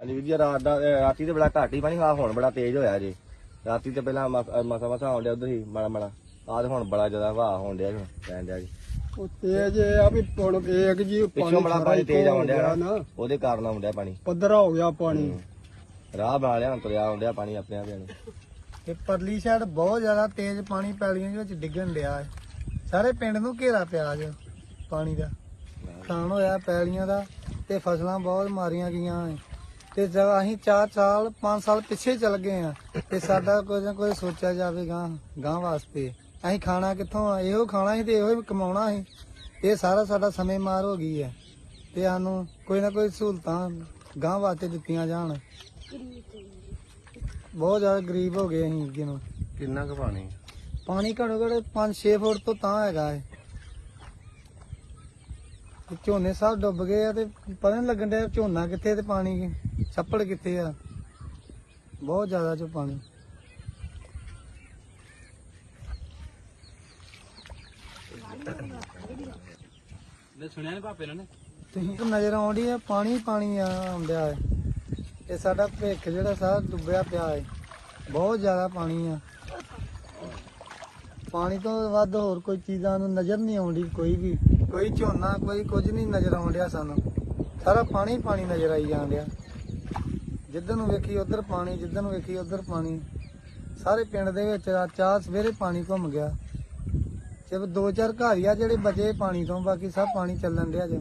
ਹਾਂਜੀ ਵੀਰ ਜੀ ਰਾਤ ਦਾ ਅਹ ਰਾਤੀ ਤੇ ਬੜਾ ਘੱਟ ਹੀ ਪਾਣੀ ਆ ਹੁਣ ਬੜਾ ਤੇਜ਼ ਹੋਇਆ ਜੀ। ਰਾਤੀ ਤੇ ਪਹਿਲਾਂ ਮਸਾ ਮਸਾ ਆਉਣ ਡਿਆ ਉਧਰ ਹੀ ਮਾੜਾ ਮਾੜਾ। ਆਹ ਤੇ ਹੁਣ ਬੜਾ ਜ਼ਿਆਦਾ ਹਵਾ ਹੋਣ ਡਿਆ ਜੀ ਪੈਣ ਡਿਆ ਜੀ। ਉਹ ਤੇਜ ਇਹ ਆ ਵੀ ਹੁਣ ਵੇਖ ਜੀ ਪਿੱਛੋਂ ਬੜਾ ਪਾਣੀ ਤੇਜ਼ ਆਉਣ ਡਿਆ ਨਾ ਉਹਦੇ ਕਾਰਨ ਆਉਣ ਡਿਆ ਪਾਣੀ। ਪੱਧਰਾ ਹੋ ਗਿਆ ਪਾਣੀ। ਰਾਹ ਬਣਾ ਲਿਆ ਹੁਣ ਤੁਰਿਆ ਆਉਣ ਡਿਆ ਪਾਣੀ ਆਪਣੇ ਆਪ ਹੀ ਤੇ ਪਰਲੀ ਸਾਈਡ ਬਹੁਤ ਜ਼ਿਆਦਾ ਤੇਜ਼ ਪਾਣੀ ਪੈਲੀਆਂ ਦੇ ਵਿੱਚ ਡਿੱਗਣ ਡਿਆ ਹੈ ਸਾਰੇ ਪਿੰਡ ਨੂੰ ਘੇਰਾ ਪਿਆ ਜੋ ਪਾਣੀ ਦਾ। ਨੁਕਸਾਨ ਹੋਇਆ ਪੈਲੀਆਂ ਦਾ ਤੇ ਫਸਲਾਂ ਬਹੁਤ ਮਾਰੀਆਂ ਗਈਆਂ ਹੈ ਤੇ ਜਦ ਅਸੀਂ 4 ਸਾਲ 5 ਸਾਲ ਪਿੱਛੇ ਚੱਲ ਗਏ ਆ ਤੇ ਸਾਡਾ ਕੁਝ ਨਾ ਕੁਝ ਸੋਚਿਆ ਜਾਵੇ ਗਾਂ ਗਾਂ ਵਾਸਤੇ। ਅਸੀਂ ਖਾਣਾ ਕਿੱਥੋਂ ਆ? ਇਹੋ ਖਾਣਾ ਸੀ ਤੇ ਇਹੋ ਹੀ ਕਮਾਉਣਾ ਸੀ। ਇਹ ਸਾਰਾ ਸਾਡਾ ਸਮੇਂ ਮਾਰ ਹੋ ਗਈ ਹੈ। ਤੇ ਸਾਨੂੰ ਕੋਈ ਨਾ ਕੋਈ ਸਹੂਲਤਾਂ ਗਾਂ ਵਾਸਤੇ ਦਿੱਤੀਆਂ ਜਾਣ। ਬਹੁਤ ਜ਼ਿਆਦਾ ਗਰੀਬ ਹੋ ਗਏ ਅਸੀਂ ਅੱਗੇ ਨੂੰ। ਕਿੰਨਾ ਕੁ ਪਾਣੀ? ਪਾਣੀ ਘੜੋ ਘੜ 5-6 ਫੁੱਟ ਤੋਂ ਤਾਂ ਹੈਗਾ ਹੈ ਝੋਨੇ ਸਭ ਡੁੱਬ ਗਏ ਆ ਤੇ ਪਤਾ ਨਹੀਂ ਲੱਗਣ ਡਿਆ ਝੋਨਾ ਕਿੱਥੇ ਤੇ ਪਾਣੀ ਛੱਪੜ ਕਿੱਥੇ ਆ? ਬਹੁਤ ਜ਼ਿਆਦਾ ਚ ਪਾਣੀ। ਸੁਣਿਆ ਨੀ ਭਾਪੇ ਨੇ? ਤੁਸੀਂ ਕੋ ਨਜ਼ਰ ਆਉਂਦੀ ਆ ਪਾਣੀ ਪਾਣੀ ਆ ਆਉਂਦਿਆ ਹੈ ਇਹ ਸਾਡਾ ਭਿੱਖ ਜਿਹੜਾ ਸਾਰਾ ਡੁੱਬਿਆ ਪਿਆ ਹੈ ਬਹੁਤ ਜ਼ਿਆਦਾ ਪਾਣੀ ਆ। ਪਾਣੀ ਤੋਂ ਵੱਧ ਹੋਰ ਕੋਈ ਚੀਜ਼ਾਂ ਨੂੰ ਨਜ਼ਰ ਨਹੀਂ ਆਉਂਦੀ ਕੋਈ ਵੀ। ਕੋਈ ਝੋਨਾ ਕੋਈ ਕੁਝ ਨਹੀਂ ਨਜ਼ਰ ਆਉਂਦਿਆ ਸਾਨੂੰ। ਸਾਰਾ ਪਾਣੀ ਪਾਣੀ ਨਜ਼ਰ ਆਈ ਜਾਂਦਿਆ। ਜਿੱਧਰ ਨੂੰ ਵੇਖੀ ਉਧਰ ਪਾਣੀ, ਜਿੱਧਰ ਨੂੰ ਵੇਖੀ ਉਧਰ ਪਾਣੀ। ਸਾਰੇ ਪਿੰਡ ਦੇ ਵਿੱਚ ਆ ਚਾਹ ਸਵੇਰੇ ਪਾਣੀ ਘੁੰਮ ਗਿਆ। ਸਿਰਫ ਦੋ ਚਾਰ ਘਰ ਹੀ ਆ ਜਿਹੜੇ ਬਚੇ ਪਾਣੀ ਤੋਂ, ਬਾਕੀ ਸਭ ਪਾਣੀ ਚੱਲਣ ਡਿਆ ਜੇ।